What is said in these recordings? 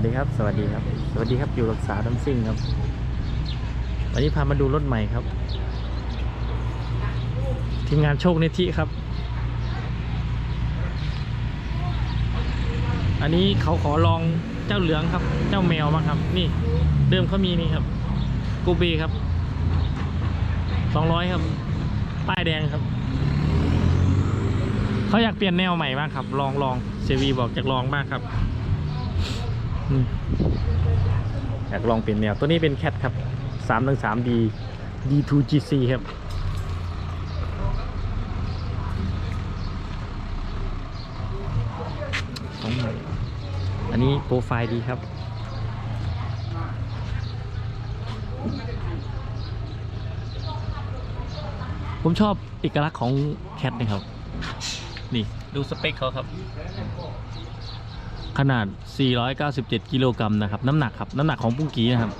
วัสดีครับ สวัสดีครับ สวัสดีครับ อยู่กับสาวดัมซิ่งครับ วันนี้พามาดูรถใหม่ครับ ทีมงานโชคเนิธิครับ อันนี้เขาขอลองเจ้าเหลืองครับ เจ้าแมวมาครับ นี่ เดิมเขามีนี่ครับกูบีครับสองร้อยครับ ป้ายแดงครับ เขาอยากเปลี่ยนแนวใหม่บ้างครับ ลองลองเซวีบอกอยากลองบ้างครับ อยากลองเปลี่ยนแนว ตัวนี้เป็นแคทครับสามหนึ่งสาม D D2GC ครับของใหม่อันนี้โปรไฟล์ดีครับ ผมชอบเอกลักษณ์ของแคทนะครับ นี่ ดูสเปคเขาครับ ขนาด 497 กิโลกรัมนะครับ น้ำหนักครับ น้ำหนักของปุ้งกีนะครับ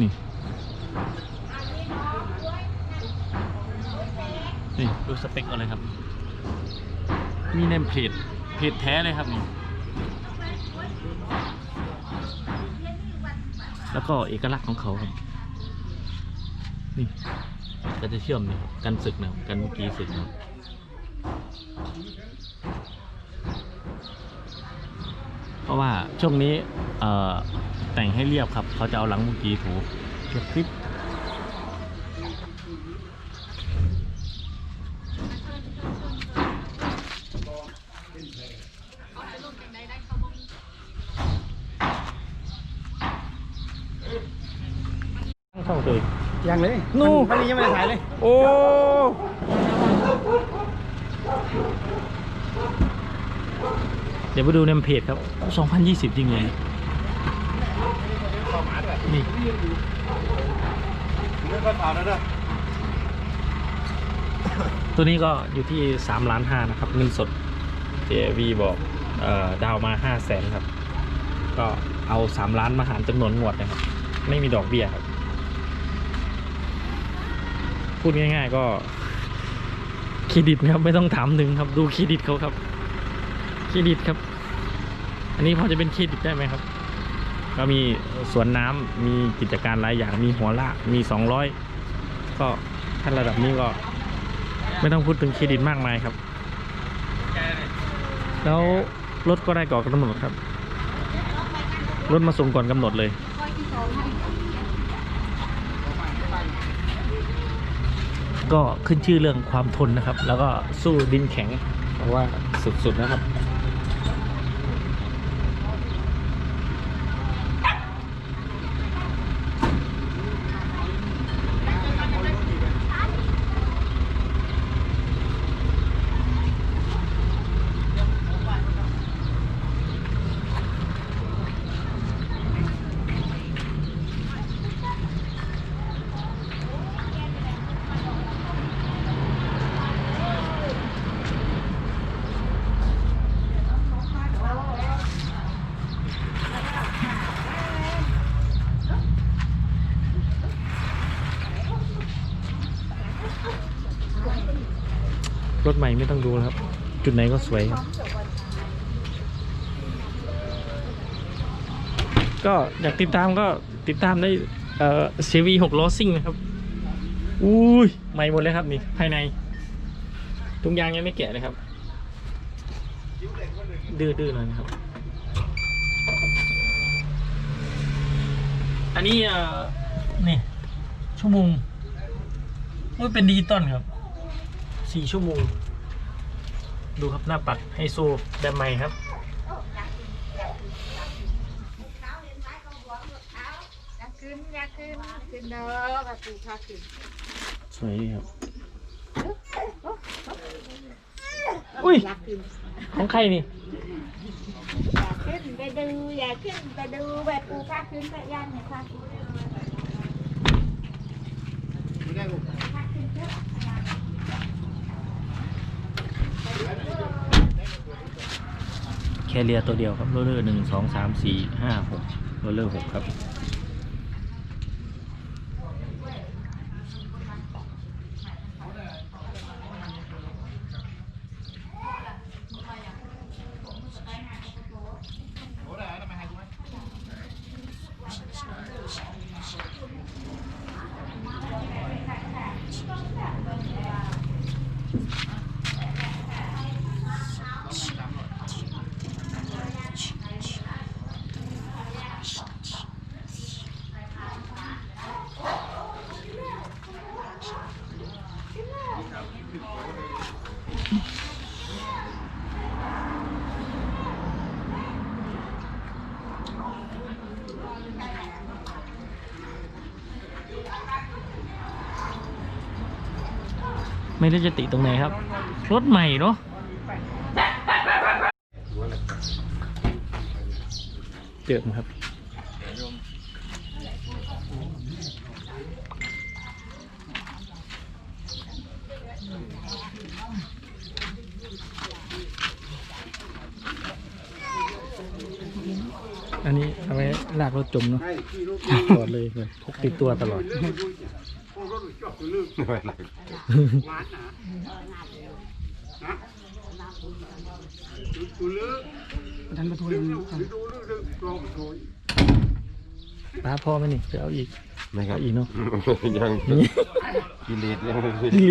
นี่ นี่ ดูสเปคเอาเลยครับ มีเนมเพจ เพจแท้เลยครับนี่ แล้วก็เอกลักษณ์ของเขาครับ นี่ ก็จะเชื่อมนี่กันศึกนะครับกันเมื่อกี้ศึกนะครับ ราะว่าช่วงนี้เอ่อแต่งให้เรียบครับ เขาจะเอาหลังเมื่อกี้ถูเรียบคลิปช่องตัวเองยังเลยนู่วันนี้ยังไม่ได้ถ่ายเลย โอ้ เดี๋ยวไปดูในเพจครับ 2020 จริงเลยนี่เรื่องก็ถ่ายแล้วนะตัวนี้ก็อยู่ที่3ล้าน5นะครับ เงินสด JV บอกเอ่อดาวมา5 0 0แสนครับ ก็เอา 3 ล้านมาหารจำนวนงวดนะครับ ไม่มีดอกเบี้ยครับ พูดง่ายๆก็เครดิตครับไม่ต้องถามถึงครับดูเครดิตเขาครับ เครดิตครับ อันนี้พอจะเป็นเครดิตได้ไหมครับ ก็มีสวนน้ำมีกิจการหลายอย่างมีหัวลากมี 200 ก็ถ้านระดับนี้ก็ ไม่ต้องพูดถึงเครดิตมากมายครับ แล้วรถก็ได้ก่อนกำหนดครับรถมาส่งก่อนกำหนดเลยก็ขึ้นชื่อเรื่องความทนนะครับ แล้วก็สู้ดินแข็งเพราะว่าสุดๆนะครับ รถใหม่ไม่ต้องดูแล้วครับ จุดไหนก็สวยครับ ก็อยากติดตามก็ติดตามได้เอ่อเซวีหกล้อซิ่งนะครับ อุ้ยใหม่หมดเลยครับนี่ภายใน ทุงยางยังไม่แกะเลยครับ ดื้อๆหน่อยนะครับ อันนี้เอ่อนี่ชั่วโมงอุ้ยเป็นดิจิตอลครับ สี่ชั่วโมง ดูครับหน้าปัดไฮโซแบบใหม่ครับอยากขึ้นอยากขึ้นขึ้นเด้อกับปูพาขึ้นสวยดีครับ อุ้ย อยากขึ้นของใครนี่ อยากขึ้นไปดูอยากขึ้นไปดูแบบปูพาขึ้นไปย่านเนี่ยพาขึ้น แคเรียตัวเดียวครับโรลเลอร์หนึ่งสองสามสี่ห้าหกโรลเลอร์หกครับ โอ้ได้ทำไมให้กูไหม ไม่ได้จะติตรงไหนครับ รถใหม่เนาะเจิมครับอันนี้เอาไว้ลากรถจมเนาะตลอดเลยเลยพกติดตัวตลอด ป้าพ่อไหมนี่จะเอาอีกไม่ครับอีกเนาะยังกิเลสยังกิเลสนี่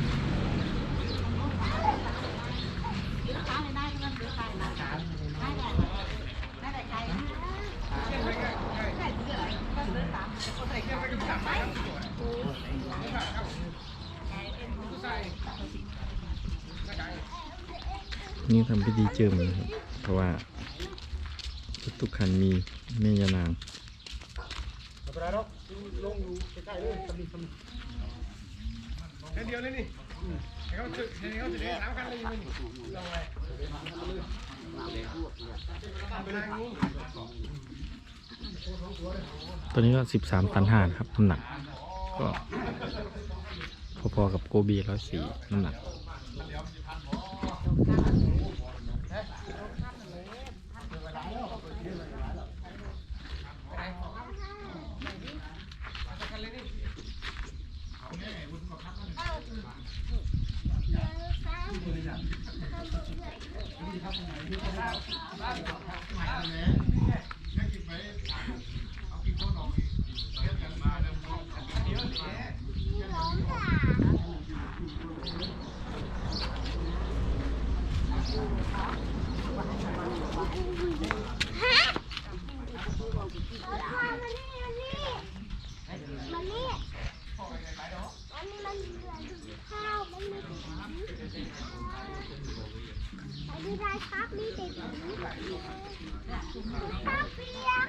ทำพิธีเจิมนะครับ เพราะว่ารถทุกคันมีแม่ยานางเดียวเลยนี่เขาจะเขาจะสามคันเลยมันลงไปเป็นไรงูตัวนี้ก็สิบสามตันห้าครับน้ำหนัก ก็พอๆกับโกบีร้อยสี่น้ำหนัก มันนี่มันนี่มันนี่อันนี้มันเหลืออยู่ข้าวมันมีสีอันนี้ได้ครับมีสีข้าว เปียกข้าวเปียก